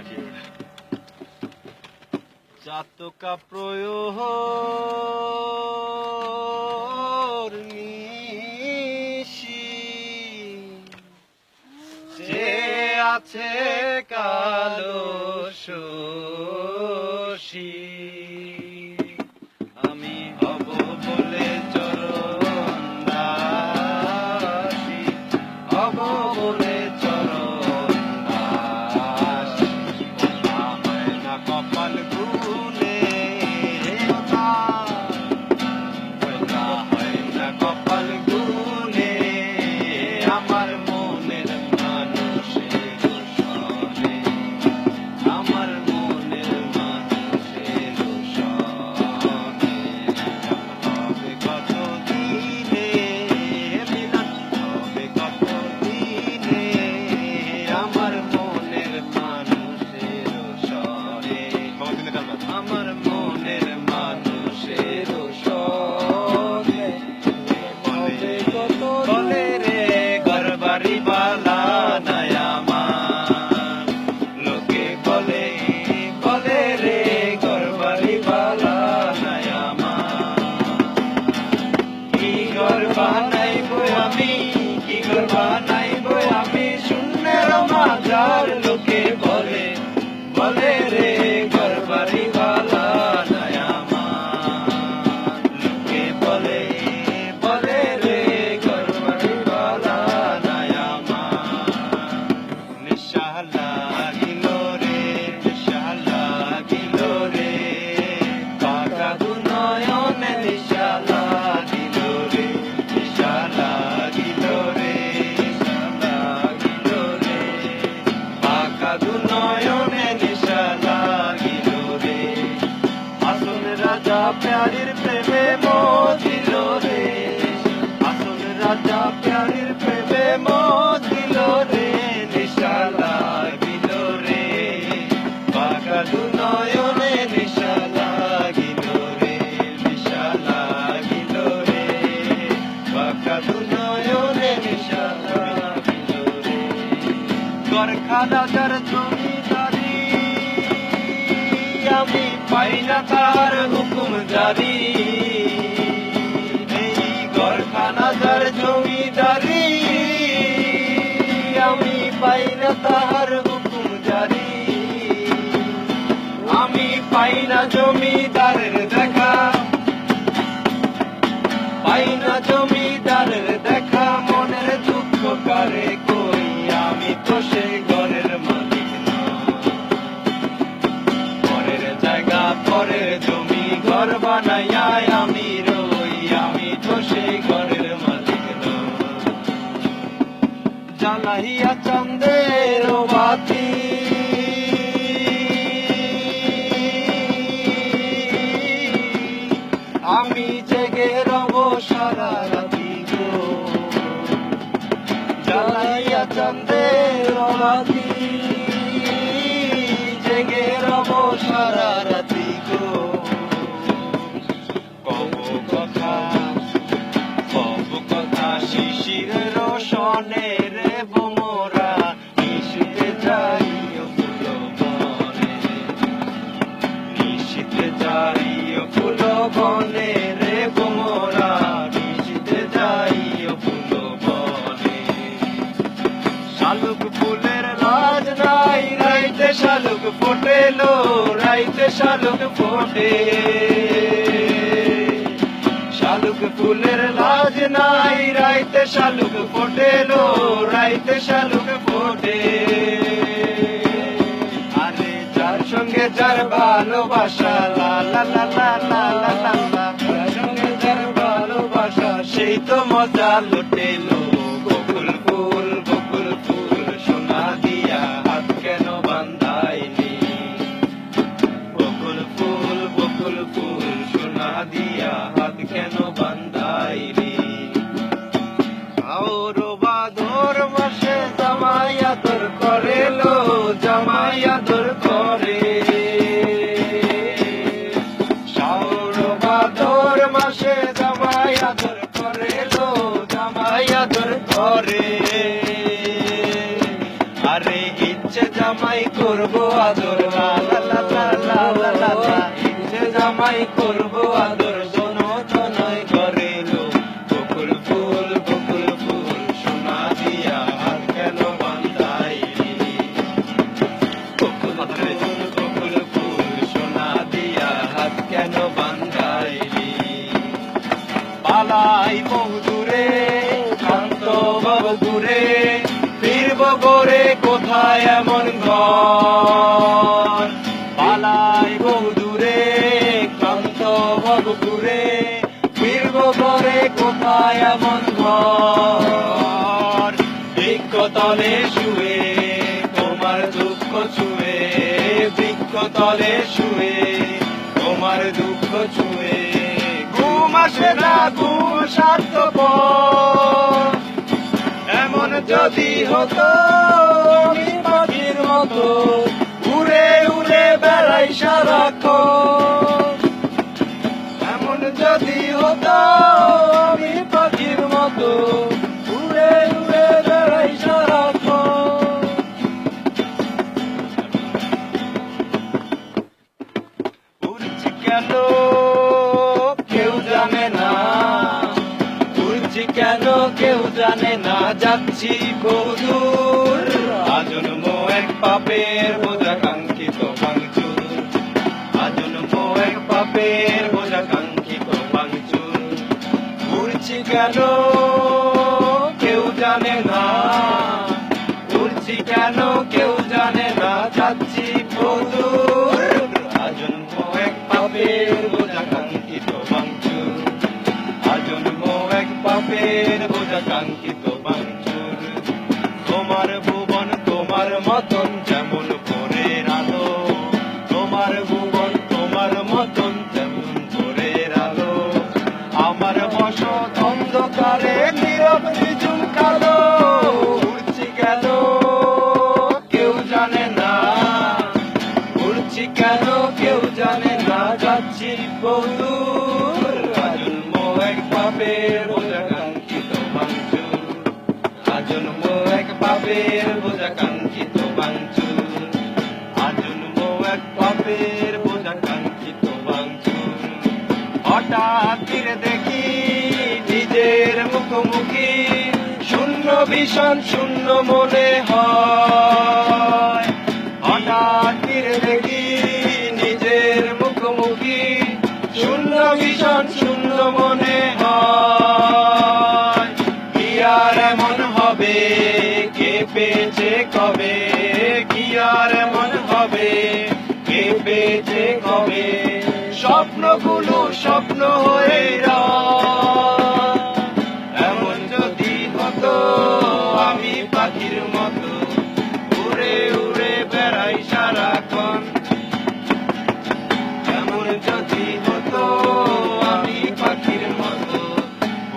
হাসি চাতকা প্রয়োহ যে আছে কালো শোষী প্যারির প্রেমে মজিল প্রেমে মজিল রে। নিশা রে। পাকা দুনয়নে নিশা লাগিল রে। নিশা লাগিল রে। পাকা দুনয়নে নিশা লাগিল রে। গরখানা যার জমিদারি পাই তার হুকুম জারি। এই গরখানা যার জমিদারি, আমি পাই না তার হুকুম জারি। আমি পাই না জমিদারের দেখা পাই না জমিদারের দেখা। মনের দুঃখ কারে কই? আমি তো সে শালুক ফুলের লাজ নাই, রাইতে শালুক ফোটেলো, রাইতে শালুক ফোটে। শালুক ফুলের লাজ নাই, রাইতে শালুক ফোটেলো, রাইতে শালুক ফোটে। আরে যার সঙ্গে যার ভালোবাসা, লা লা লা লা লা লা লা সঙ্গে যার ভালোবাসা, সেই তো মজা লুটেলো। দিয়া হাত কেন বান্দাইলি আওরো বাদর মাসে জামাইয়া তোর করে লো জামাইয়া করে। সাওরো বাদর মাসে জামাইয়া তোর করে লো জামাইয়া তোর করে। আরে ইচ্ছে জামাই করব আদর তোমায় করব আদর ক্লান্ত বহুদূরে ফিরব গোরে কোথায় এমন ঘর? বৃক্ষ তলে শুয়ে, তোমার দুঃখ ছুঁয়ে, বৃক্ষ তলে শুয়ে, তোমার দুঃখ ছুঁয়ে। ঘুম না, ঘুম এমন যদি হতো মতো, উড়ে উড়ে বেড়াই সারাক্ষণ। আমি পাখির কেন? কেউ জানে না। উড়ছি কেন? কেউ জানে না। যাচ্ছি বহুদূর আজন্ম এক পাপের কেন? কেউ জানে না। উড়ছি কেন? কেউ জানে না। যাচ্ছি বহুদূর আজন্ম এক পাপের বোঝা কাঙ্ক্ষিত এক পাপের বোঝা কাঙ্ক্ষিত ভাঙচুর ফিরে দেখি, নিজের মুখোমুখি, শূন্য ভীষণ, শূন্য মনে হয়। হঠাৎ দেখি, নিজের মুখোমুখি, শূন্য ভীষণ, শূন্য মনে হয়। স্বপ্ন হয়ে এমন যদি হতো, আমি পাখির মতো উড়ে উড়ে বেড়াই সারাক্ষণ। এমন যদি হতো, আমি পাখির মতো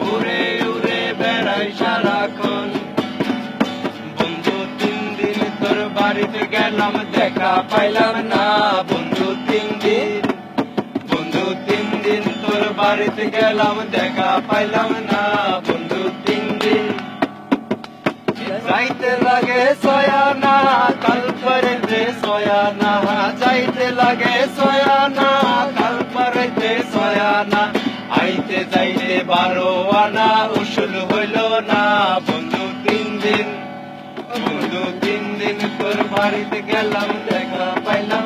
উড়ে উড়ে বেড়াই সারাক্ষণ। বন্ধু, তিন দিন তোর বাড়িতে গেলাম, দেখা পাইলাম না। বাড়িতে গেলাম, দেখা পাইলাম না বন্ধু তিন দিন যাইতে লাগে সয়ানা, কাল পরেতে সয়ানা, যাইতে লাগে সয়ানা, কাল পরেতে সয়ানা। আইতে যাইতে বারো আনা, উসুল হইল না বন্ধু তিন দিন বন্ধু তিন দিন তোর বাড়িতে গেলাম, দেখা পাইলাম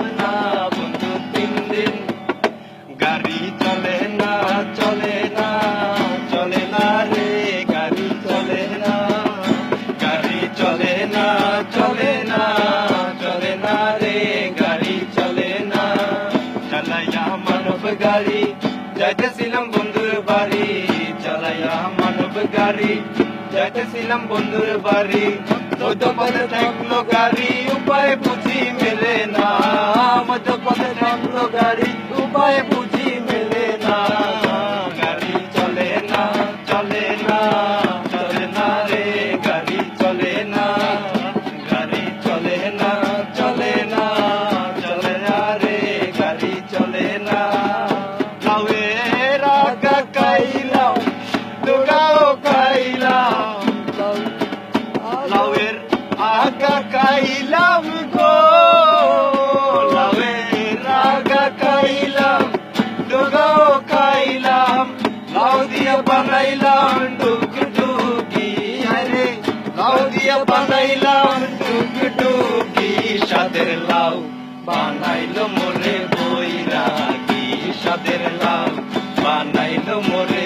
চলে না চলে না রে, গাড়ি চলে না। চালাইয়া মানব গাড়ি, যাইতেছিলাম বন্ধুর বাড়ি। চালাইয়া মানব গাড়ি, যাইতেছিলাম বন্ধুর বাড়ি। মধ্য পথে থাকল গাড়ি, উপায় বুঝি মেলে না। মধ্য পথে থাকল গাড়ি বানাইলাম টুকটুকি সাদের লাউ। বানাইলো মোরে বই রাগি সাদের লাউ। বানাইলো মোরে